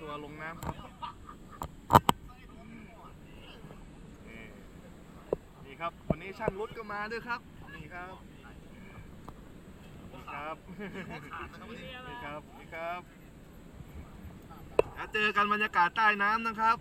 ตัวลงน้ำครับนี่ครับ วันนี้ช่างรุดก็มาด้วยครับ นี่ครับนี่ครับนี่ครับนี่ครับแล้วเจอกันบรรยากาศใต้น้ำนะครับ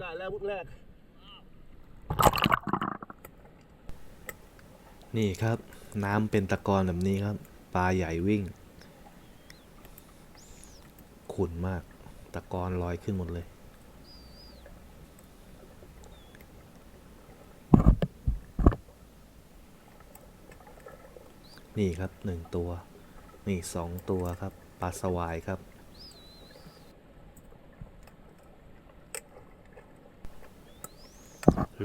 ได้แล้วพวกแรก นี่ครับ น้ำเป็นตะกอนแบบนี้ครับ ปลาใหญ่วิ่ง ขุ่นมาก ตะกอนลอยขึ้นหมดเลยนี่ครับหนึ่งตัว นี่สองตัวครับ ปลาสวายครับ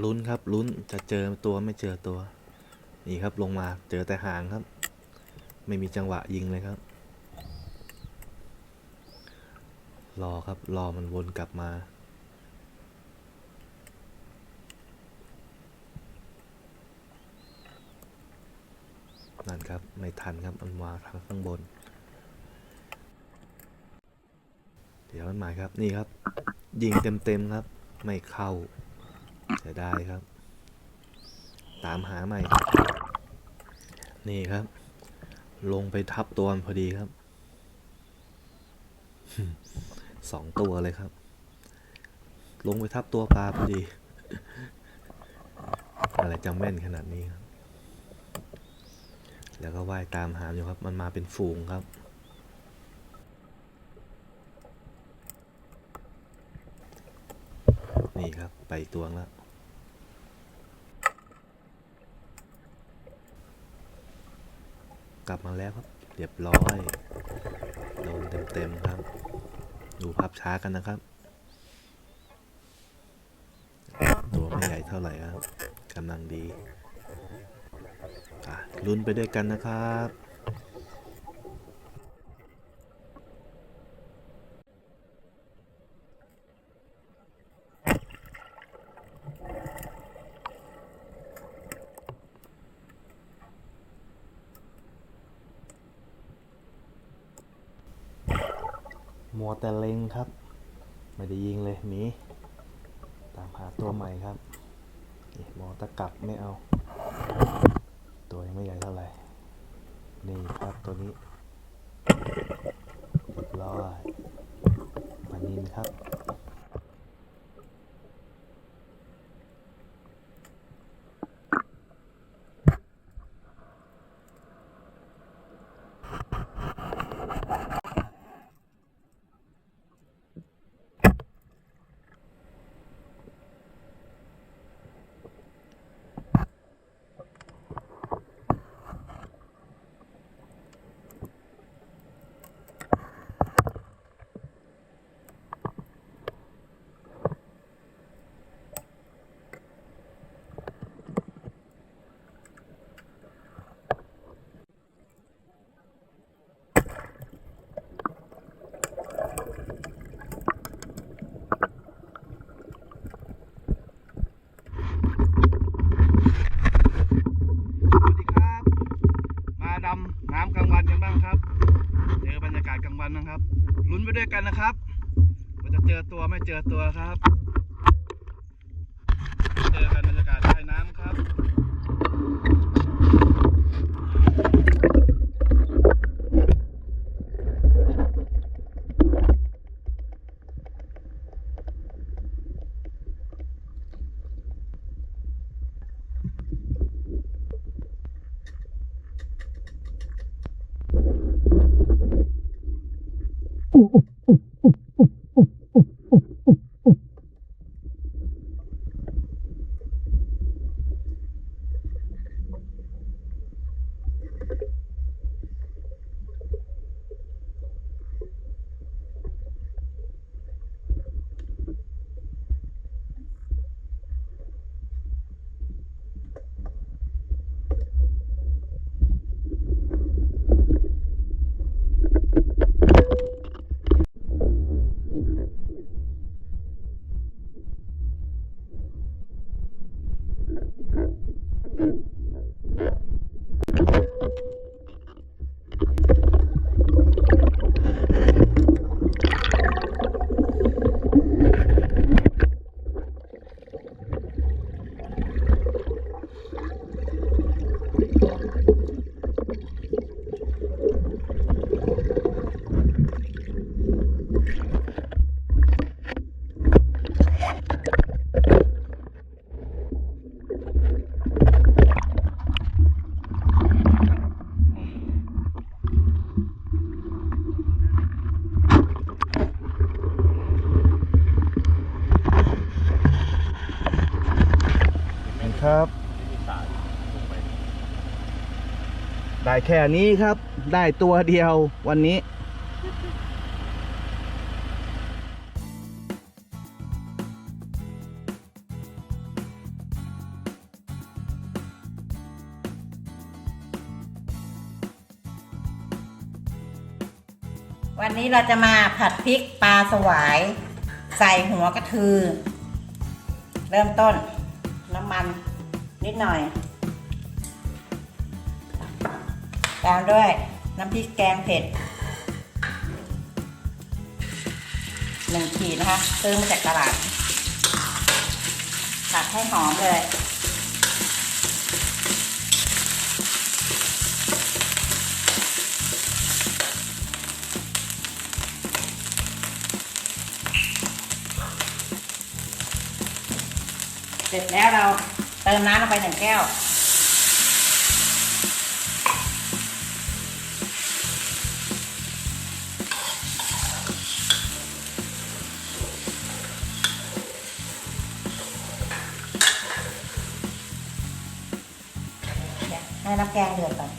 ลุ้นครับลุ้นจะเจอตัวไม่เจอตัว นี่ครับลงมาเจอแต่หางครับ ไม่มีจังหวะยิงเลยครับ รอครับรอมันวนกลับมานั่นครับ ไม่ทันครับมันมาทางข้างบน เดี๋ยวมันมาครับนี่ครับ ยิงเต็มๆครับ ไม่เข้า เสียดายครับ ตามหาใหม่ นี่ครับ ลงไปทับตัวมันพอดีครับ สองตัวเลยครับ ลงไปทับตัวปลาพอดี อะไรจะแม่นขนาดนี้ครับ แล้วก็ว่ายตามหาอยู่ครับ มันมาเป็นฝูงครับ นี่ครับ ไปตัวแล้ว กลับมาแล้วครับ เรียบร้อย โดนเต็มๆครับ ดูภาพช้ากันนะครับ ตัวไม่ใหญ่เท่าไหร่ครับกำลังดี ลุ้นไปด้วยกันนะครับ มัวแต่เล็งครับ ไม่ได้ยิงเลยหนีตามหาตัวใหม่ครับหมอตะกลับไม่เอา ตัวยังไม่ใหญ่เท่าไหร่ นี่ครับตัวนี้เรียบร้อยปานินครับ เจอตัวครับ ครับ ได้แค่นี้ครับ ได้ตัวเดียววันนี้วันนี้เราจะมาผัดพริกปลาสวาย ใส่หัวกระทือ เริ่มต้นน้ำมัน นิดหน่อย ตามด้วยน้ำพริกแกงเผ็ดหนึ่งขีดนะคะซื้อมาจากตลาดผัดให้หอมเลยเสร็จแล้วเรา เติมน้ำลงไปหนึ่งแก้ว ให้น้ำแกงเดือดก่อน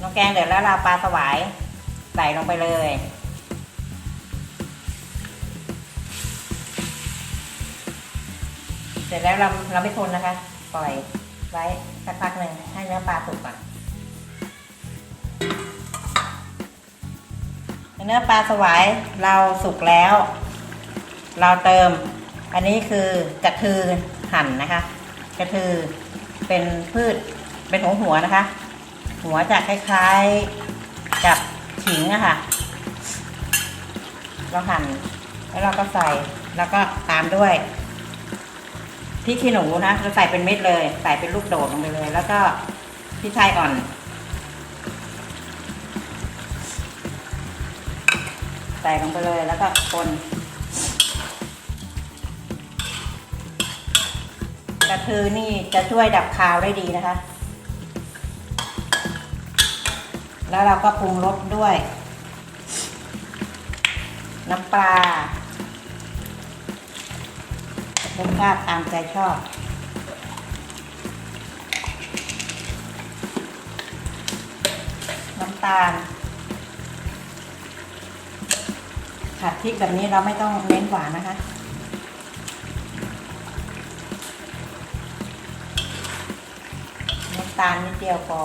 น้ำแกงเดือดแล้วเราปลาสวายใส่ลงไปเลย ร็จแล้วเราเราไม่คนนะคะ ปล่อยไว้สักพักหนึ่งให้เนื้อปลาสุกก่อนเนื้อปลาสวายเราสุกแล้ว เราเติม อันนี้คือกระทือหั่นนะคะ กระทือเป็นพืชเป็นหัวหัวนะคะ หัวจะคล้ายๆกับขิงอะค่ะ เราหั่นแล้วเราก็ใส่แล้วก็ตามด้วย พริกขี้หนูนะเราใส่เป็นเม็ดเลย ใส่เป็นลูกโดดลงไปเลย แล้วก็พริกไทยอ่อน ใส่ลงไปเลยแล้วก็คนกระทือนี่จะช่วยดับคาวได้ดีนะคะ แล้วเราก็ปรุงรสด้วย น้ำปลา รสชาติตามใจชอบ น้ำตาล ผัดพริกแบบนี้เราไม่ต้องเน้นหวานนะคะน้ำตาลนิดเดียวพอ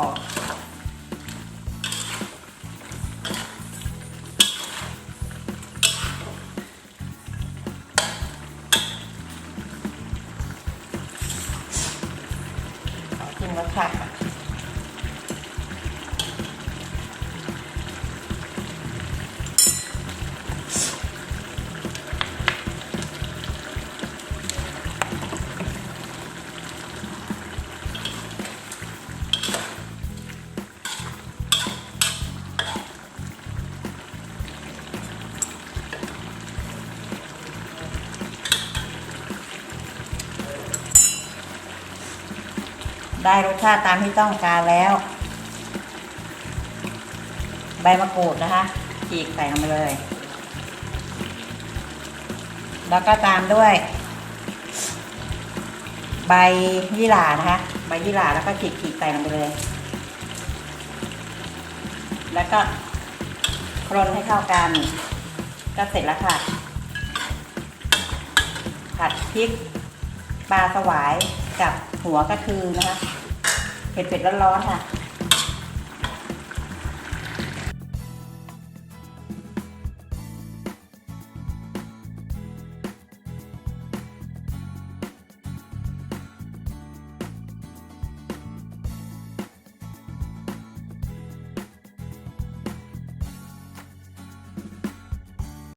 ได้รสชาติตามที่ต้องการแล้ว ใบมะกรูดนะคะฉีกใส่ลงไปเลย แล้วก็ตามด้วย ใบยี่หร่านะคะ ใบยี่หร่าแล้วก็ฉีกฉีกใส่ลงไปเลย แล้วก็คนให้เข้ากัน ก็เสร็จแล้วค่ะ ผัดพริกปลาสวายกับ หัวกระทือนะคะเผ็ดๆร้อนๆค่ะ